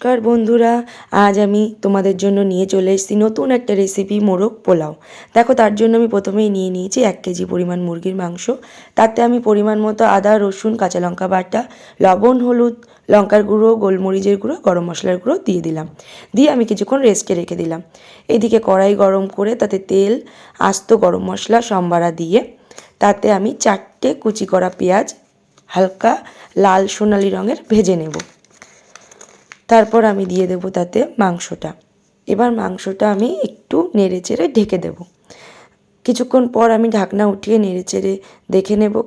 নমস্কার বন্ধুরা, আজ আমি তোমাদের জন্য নিয়ে চলে এসেছি নতুন একটা রেসিপি মোরগ পোলাও। দেখো, তার জন্য আমি প্রথমেই নিয়ে নিয়েছি এক কেজি পরিমাণ মুরগির মাংস। তাতে আমি পরিমাণ মতো আদা, রসুন, কাঁচা লঙ্কা বাটা, লবণ, হলুদ, লঙ্কার গুঁড়ো, গোলমরিচের গুঁড়ো, গরম মশলার গুঁড়ো দিয়ে দিলাম। দিয়ে আমি কিছুক্ষণ রেস্টে রেখে দিলাম। এদিকে কড়াই গরম করে তাতে তেল, আস্ত গরম মশলা, সম্বারা দিয়ে তাতে আমি চারটে কুচি করা পেঁয়াজ, হালকা লাল সোনালি রঙের ভেজে নেব। তারপর আমি দিয়ে দেবো তাতে মাংসটা। এবার মাংসটা আমি একটু নেড়ে চেড়ে ঢেকে দেব। কিছুক্ষণ পর আমি ঢাকনা উঠিয়ে নেড়ে চেড়ে দেখে নেব।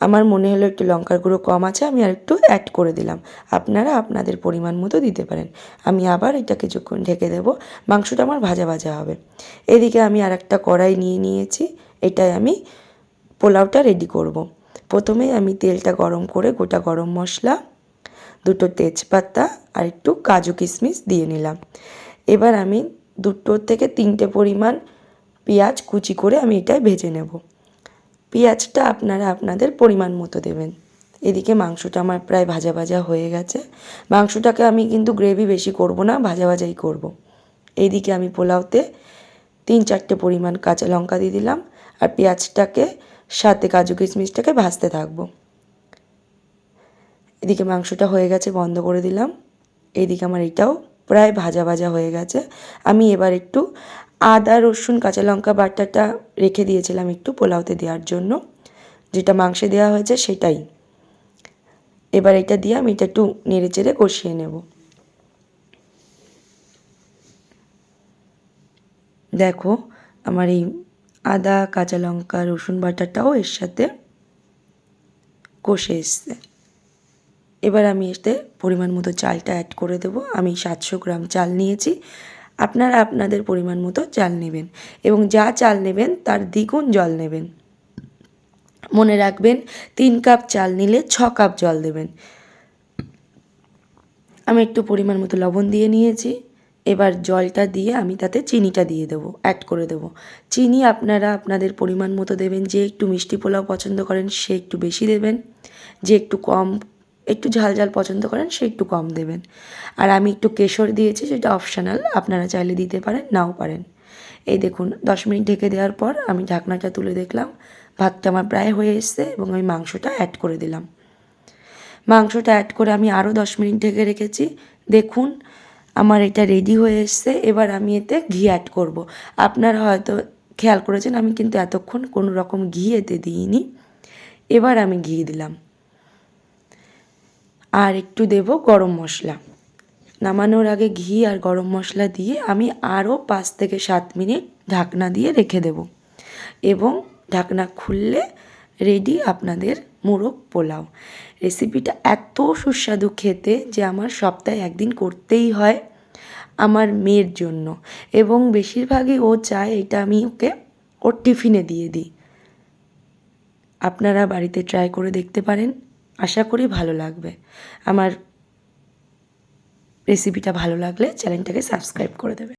আমার মনে হলো একটু লঙ্কার গুঁড়ো কম আছে, আমি আর একটু অ্যাড করে দিলাম। আপনারা আপনাদের পরিমাণ মতো দিতে পারেন। আমি আবার এটা কিছুক্ষণ ঢেকে দেব। মাংসটা আমার ভাজা ভাজা হবে। এদিকে আমি আর একটা কড়াই নিয়ে নিয়েছি। এটাই আমি পোলাওটা রেডি করব। প্রথমে আমি তেলটা গরম করে গোটা গরম মশলা দুটো তেজপাতা আর একটু কাজু কিশমিশ দিয়ে নিলাম। এবার আমি দুটো থেকে তিনটে পরিমাণ পেঁয়াজ কুচি করে আমি এটাই ভেজে নেব। পেঁয়াজটা আপনারা আপনাদের পরিমাণ মতো দেবেন। এদিকে মাংসটা আমার প্রায় ভাজা ভাজা হয়ে গেছে। মাংসটাকে আমি কিন্তু গ্রেভি বেশি করব না, ভাজা ভাজাই করব। এইদিকে আমি পোলাওতে তিন চারটে পরিমাণ কাঁচা লঙ্কা দিয়ে দিলাম। আর পেঁয়াজটাকে সাথে কাজু কিশমিশটাকে ভাজতে থাকব। এদিকে মাংসটা হয়ে গেছে, বন্ধ করে দিলাম। এইদিকে আমার এটাও প্রায় ভাজা ভাজা হয়ে গেছে। আমি এবার একটু আদা, রসুন, কাঁচা লঙ্কা বাটাটা রেখে দিয়েছিলাম একটু পোলাওতে দেওয়ার জন্য। যেটা মাংসে দেওয়া হয়েছে সেটাই। এবার এটা দিয়ে আমি এটা একটু নেড়ে চেড়ে কষিয়ে নেব। দেখো, আমার এই আদা, কাঁচা লঙ্কা, রসুন বাটাটাও এর সাথে কষে এসছে। এবার আমি এতে পরিমাণ মতো চালটা অ্যাড করে দেবো। আমি সাতশো গ্রাম চাল নিয়েছি। আপনারা আপনাদের পরিমাণ মতো চাল নেবেন এবং যা চাল নেবেন তার দ্বিগুণ জল নেবেন। মনে রাখবেন, তিন কাপ চাল নিলে ছ কাপ জল দেবেন। আমি একটু পরিমাণ মতো লবণ দিয়ে নিয়েছি। এবার জলটা দিয়ে আমি তাতে চিনিটা দিয়ে দেবো অ্যাড করে দেবো। চিনি আপনারা আপনাদের পরিমাণ মতো দেবেন, যে একটু মিষ্টি পোলাও পছন্দ করেন সে একটু বেশি দেবেন। যে একটু কম একটু ঝাল ঝাল পছন্দ করেন, সে একটু কম দেবেন। আর আমি একটু কেশর দিয়েছি, সেটা অপশানাল আপনারা চাইলে দিতে পারেন, নাও পারেন। এই দেখুন, দশ মিনিট ঢেকে দেওয়ার পর আমি ঢাকনাটা তুলে দেখলাম, ভাতটা আমার প্রায় হয়ে এসছে এবং আমি মাংসটা অ্যাড করে দিলাম। মাংসটা অ্যাড করে আমি আরও দশ মিনিট ঢেকে রেখেছি। দেখুন, আমার এটা রেডি হয়ে এসছে, এবার আমি এতে ঘি অ্যাড করব। আপনারা হয়তো খেয়াল করেছেন, আমি কিন্তু এতক্ষণ কোনো রকম ঘি এতে দিইনি। এবার আমি ঘি দিলাম। আর একটু দেব গরম মশলা। নামানোর আগে ঘি আর গরম মশলা দিয়ে আমি আরও পাঁচ থেকে সাত মিনিট ঢাকনা দিয়ে রেখে দেব। এবং ঢাকনা খুললে রেডি আপনাদের মোরগ পোলাও। রেসিপিটা এত সুস্বাদু খেতে যে আমার সপ্তাহে একদিন করতেই হয় আমার মেয়ের জন্য। এবং বেশিরভাগই ও চায় এটা আমি ওকে ওর টিফিনে দিয়ে দিই। আপনারা বাড়িতে ট্রাই করে দেখতে পারেন। আশা করি ভালো লাগবে। আমার রেসিপিটা ভালো লাগলে চ্যানেলটাকে সাবস্ক্রাইব করে দেবে।